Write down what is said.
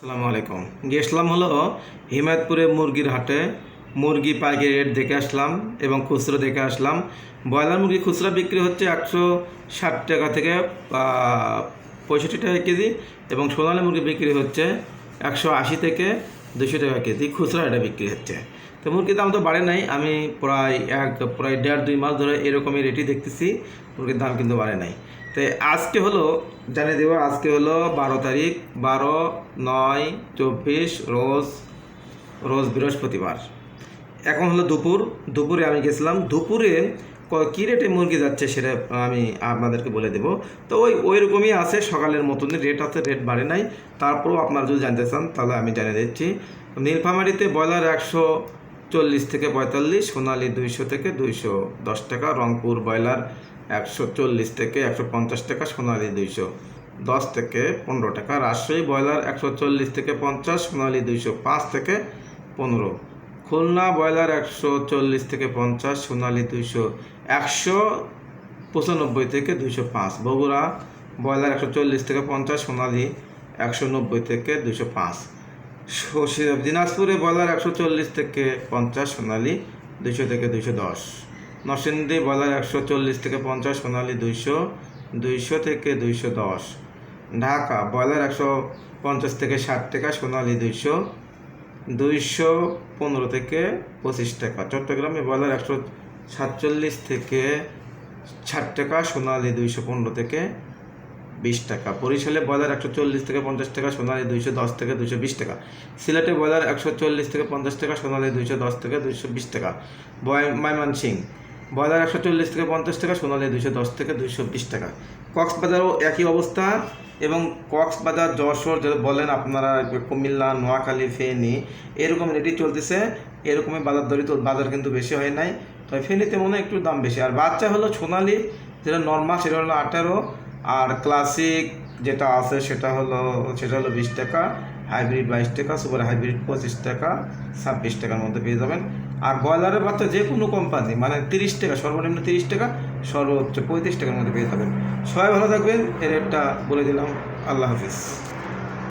আসসালামু আলাইকুম। গেছিলাম হলো হিমায়তপুরে মুরগির হাটে। মুরগি পাইকারি রেট দেখে আসলাম এবং খুচরো দেখে আসলাম। ব্রয়লার মুরগি খুচরা বিক্রি হচ্ছে একশো ষাট টাকা থেকে পঁয়ষট্টি টাকা কেজি এবং সোনালী মুরগি বিক্রি হচ্ছে একশো আশি থেকে দুশো টাকা কেজি খুচরা এটা বিক্রি হচ্ছে। তো মুরগির দাম তো বাড়ে নাই, আমি প্রায় এক, প্রায় দেড়, দুই মাস ধরে এরকমই রেটই দেখতেছি, মুরগির দাম কিন্তু বাড়ে নাই। তো আজকে হলো, জানিয়ে দেবো, আজকে হলো বারো তারিখ, বারো, নয়, চব্বিশ, রোজ রোজ বৃহস্পতিবার। এখন হলো দুপুর, দুপুরে আমি গেছিলাম, দুপুরে ক- রেটে মুরগি যাচ্ছে সেটা আমি আপনাদেরকে বলে দেবো। তো ওই ওই রকমই আছে, সকালের মতনই রেট আছে রেট বাড়ে নাই। তারপরেও আপনারা যদি জানতে চান, তাহলে আমি জানিয়ে দিচ্ছি। নীলফামারিতে ব্রয়লার একশো চল্লিশ থেকে পঁয়তাল্লিশ, সোনালি দুইশো থেকে দুইশো দশ টাকা, রংপুর ব্রয়লার একশো চল্লিশ থেকে একশো পঞ্চাশ টাকা, সোনালি দুইশো দশ থেকে পনেরো টাকা। রাজশাহী ব্রয়লার একশো চল্লিশ থেকে পঞ্চাশ, সোনালি দুইশো পাঁচ থেকে পনেরো। খুলনা ব্রয়লার একশো চল্লিশ থেকে পঞ্চাশ, সোনালি দুইশো একশো, পঁচানব্বই থেকে দুইশো পাঁচ। বগুড়া ব্রয়লার একশো চল্লিশ থেকে পঞ্চাশ, সোনালি একশো নব্বই থেকে দুইশো পাঁচ। দিনাজপুরে ব্রয়লার একশো চল্লিশ থেকে পঞ্চাশ, সোনালি দুইশো থেকে দুইশো দশ। নরসিংদী ব্রয়লার একশো চল্লিশ থেকে পঞ্চাশ, সোনালি দুইশো দুইশো থেকে দুইশো দশ। ঢাকা ব্রয়লার একশো পঞ্চাশ থেকে ষাট টাকা, সোনালি দুইশো দুইশো পনেরো থেকে পঁচিশ টাকা। চট্টগ্রামে ব্রয়লার একশো সাতচল্লিশ থেকে ষাট টাকা, সোনালি দুইশো পনেরো থেকে বিশ টাকা। বরিশালে ব্রয়লার একশো চল্লিশ থেকে পঞ্চাশ টাকা, সোনালি দুইশো দশ থেকে দুইশো বিশ টাকা। সিলেটে ব্রয়লার একশো চল্লিশ থেকে পঞ্চাশ টাকা, সোনালি দুইশো দশ থেকে দুইশো বিশ টাকা। বয় ময়মনসিং ব্রয়লার একশো চল্লিশ থেকে পঞ্চাশ টাকা, সোনালি দুইশো দশ থেকে দুইশো বিশ টাকা। কক্সবাজারও একই অবস্থা। এবং কক্সবাজার, যশোর যেটা বলেন আপনারা, কুমিল্লা, নোয়াখালী, ফেনি, এরকম রেটই চলতেছে। এরকমই বাজার দরই তো বাজার কিন্তু বেশি হয় নাই। তবে ফেনিতে মনে হয় একটু দাম বেশি। আর বাচ্চা হলো সোনালি, যেটা নর্মাল সেটা হলো আঠারো। আর ক্লাসিক যেটা আছে, সেটা হলো সেটা হলো বিশ টাকা। হাইব্রিড বাইশ টাকা, সুপার হাইব্রিড পঁচিশ টাকা, ছাব্বিশ টাকার মধ্যে পেয়ে যাবেন। আর ব্রয়লারের বাচ্চা যে কোনো কোম্পানি মানে তিরিশ টাকা, সর্বনিম্ন তিরিশ টাকা, সর্বোচ্চ পঁয়ত্রিশ টাকার মধ্যে পেয়ে যাবেন। সবাই ভালো থাকবেন, এর একটা বলে দিলাম, আল্লাহ হাফিজ।